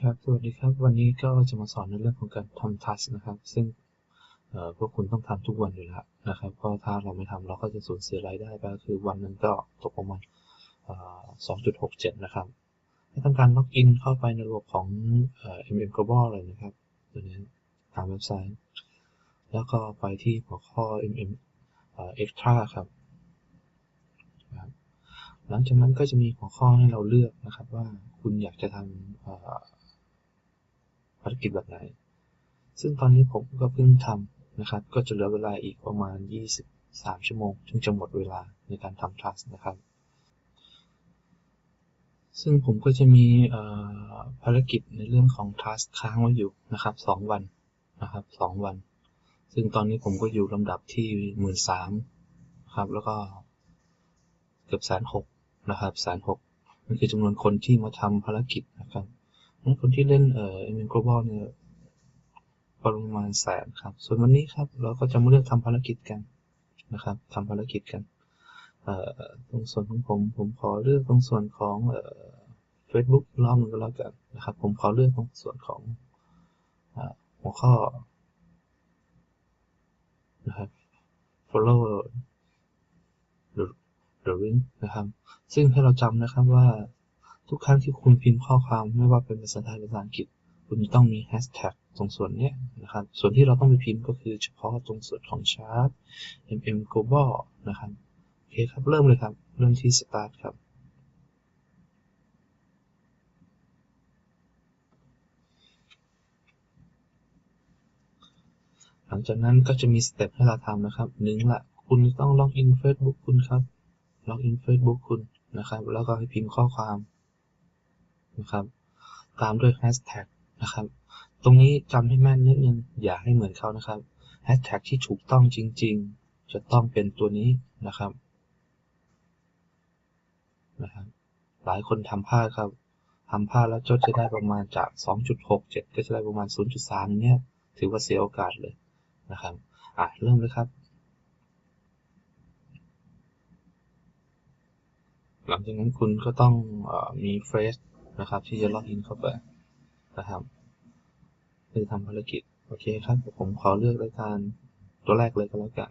ครับ สวัสดีครับ วันนี้ก็จะมาสอนในเรื่องของการทำทัสนะครับ ซึ่งพวกคุณต้องทำทุกวันอยู่แล้วนะครับ เพราะถ้าเราไม่ทำเราก็จะสูญเสียรายได้ไปก็คือวันนึงก็ตกประมาณ2.67 นะครับให้ทำการล็อกอินเข้าไปในระบบของเอ่อ MM Global เลยนะครับ ตัวนี้ตามเว็บไซต์ แล้วก็ไปที่หัวข้อ MM อ Extra ครับ หลังจากนั้นก็จะมีหัวข้อให้เราเลือกนะครับว่าคุณอยากจะทำ ภารกิจแบบไหน ซึ่งตอนนี้ผมก็เพิ่งทำนะครับ ก็จะเหลือเวลาอีกประมาณ 23 ชั่วโมงถึงจะหมดเวลาในการทำทัสนะครับ ซึ่งผมก็จะมีภารกิจในเรื่องของทัสค้างไว้อยู่นะครับ 2 วันนะครับ 2 วัน ซึ่งตอนนี้ผมก็อยู่ลำดับที่ 13,000ครับ แล้วก็เกือบแสนหกนะครับแสนหกนั่นคือจำนวนคนที่มาทำภารกิจนะครับ นั้นคนที่เล่นเอ่อ MN Global เนี่ยประมาณแสนครับ ส่วนวันนี้ครับเราก็จะมาเลือกทำภารกิจกันนะครับทำภารกิจกันเอ่อตรงส่วนของผมผมขอเลือกตรงส่วนของเอ่อ Facebook รอบนึงก็แล้วกันนะครับ ผมขอเลือกตรงส่วนของหัวข้อนะครับ follow the the link นะครับ ซึ่งให้เราจำนะครับว่า ทุกครั้งที่คุณพิมพ์ข้อความไม่ว่าเป็นภาษาไทยหรือภาษาอังกฤษ คุณจะต้องมีแฮชแท็กตรงส่วนนี้นะครับ ส่วนที่เราต้องไปพิมพ์ก็คือเฉพาะตรงส่วนของชาร์ต mm global นะครับ โอเคครับ เริ่มเลยครับ เริ่มที่ start ครับ หลังจากนั้นก็จะมีสเต็ปให้เราทำนะครับหนึ่งละ คุณต้องล็อกอิน Facebook คุณครับ ล็อกอิน Facebook คุณนะครับ แล้วก็ให้พิมพ์ข้อความ นะครับ ตามด้วยแฮชแท็กนะครับ ตรงนี้จำให้แม่นนิดนึง อย่าให้เหมือนเขานะครับแฮชแท็กที่ถูกต้องจริง ๆ จะต้องเป็นตัวนี้นะครับนะครับหลายคนทำพลาดครับทำพลาดแล้วจดจะได้ประมาณจาก 2.67 ก็จะได้ประมาณ 0.3 เนี้ยถือว่าเสียโอกาสเลยนะครับ อะ เริ่มเลยครับ หลังจากนั้นคุณก็ต้องออมีเฟซ นะครับ ที่จะล็อกอินเข้าไปนะครับเพื่อทำภารกิจโอเคครับผมขอเลือกรายการตัวแรกเลยก็แล้วกัน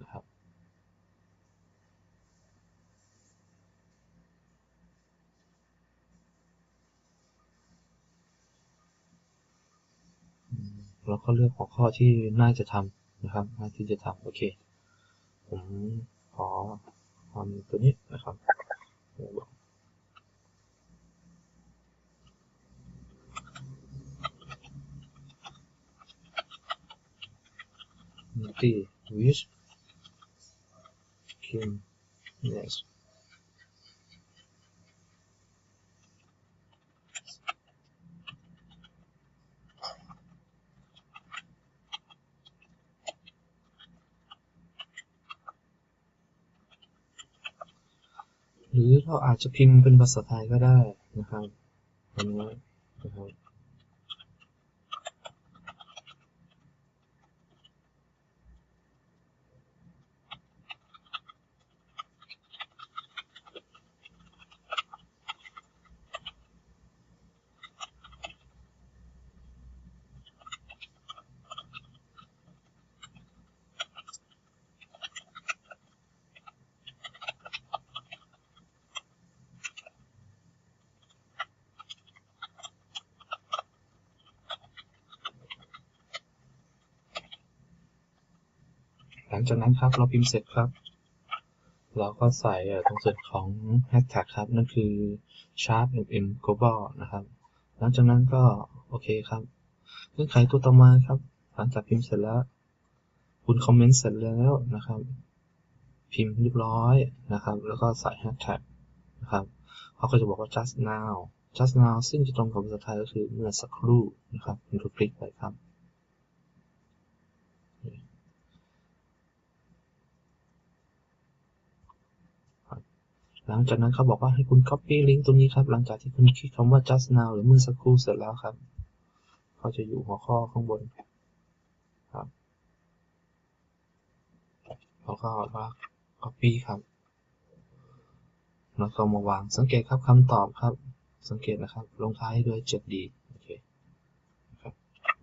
นะครับแล้วก็เลือกหัวข้อที่น่าจะทำนะครับ น่าที่จะทำโอเค ผมขอทำตัวนี้นะครับ multi wish kim yes หรือเราอาจจะพิมพ์เป็นภาษาไทยก็ได้นะครับอันนี้นะครับ หลังจากนั้นครับเราพิมพ์เสร็จครับ เราก็ใส่ตรงส่วนของ hashtag ครับ นั่นคือ sharp mm global นะครับ หลังจากนั้นก็โอเคครับเงื่อนไขตัวต่อมาครับ หลังจากพิมพ์เสร็จแล้ว คุณคอมเมนต์เสร็จแล้วนะครับ พิมพ์เรียบร้อยนะครับ แล้วก็ใส่ hashtag นะครับเขาก็จะบอกว่า just now just now ซึ่งจะตรงกับภาษาไทยก็คือเมื่อสักครู่นะครับคุณคลิกไปครับ หลังจากนั้นเขาบอกว่าให้คุณ copy link ตรงนี้ครับ หลังจากที่คุณคลิกคำว่า just now หรือเมื่อสักครู่เสร็จแล้วครับเขาจะอยู่หัวข้อข้างบนครับแล้วก็ว่า copy ครับแล้วก็มาวางสังเกตครับคำตอบครับ สังเกตนะครับ ลงท้ายด้วย 7D โอเคครับ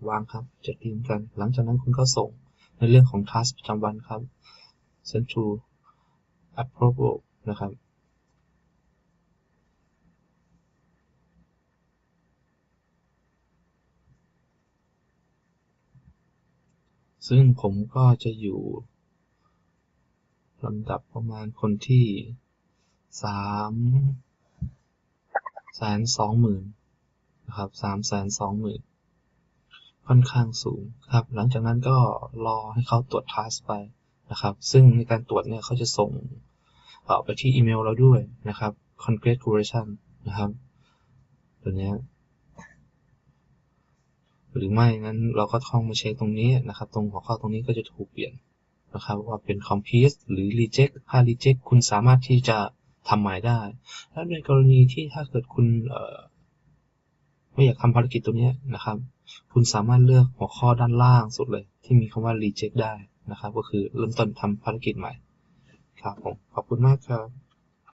วางครับ 7D เหมือนกัน หลังจากนั้นคุณก็ส่งในเรื่องของ task ประจำวันครับ send to approval นะครับ ซึ่งผมก็จะอยู่ลำดับประมาณคนที่สามแสนสองหมื่นนะครับสามแสนสองหมื่นค่อนข้างสูงครับ หลังจากนั้นก็รอให้เขาตรวจทัสไปนะครับ ซึ่งในการตรวจเนี่ยเขาจะส่งออไปที่อีเมลเราด้วยนะครับ congratulation นะครับ ตัวเนี้ย หรือไม่งั้นเราก็ท่องมาเช็คตรงนี้นะครับ ตรงหัวข้อตรงนี้ก็จะถูกเปลี่ยนนะครับว่าเป็น complete หรือ reject ถ้า reject คุณสามารถที่จะทำหมายได้ และในกรณีที่ถ้าเกิดคุณไม่อยากทำภารกิจตัวนี้นะครับ คุณสามารถเลือกหัวข้อด้านล่างสุดเลย ที่มีคำว่า reject ได้นะครับ ก็คือเริ่มต้นทำภารกิจใหม่ครับผมขอบคุณมากครับ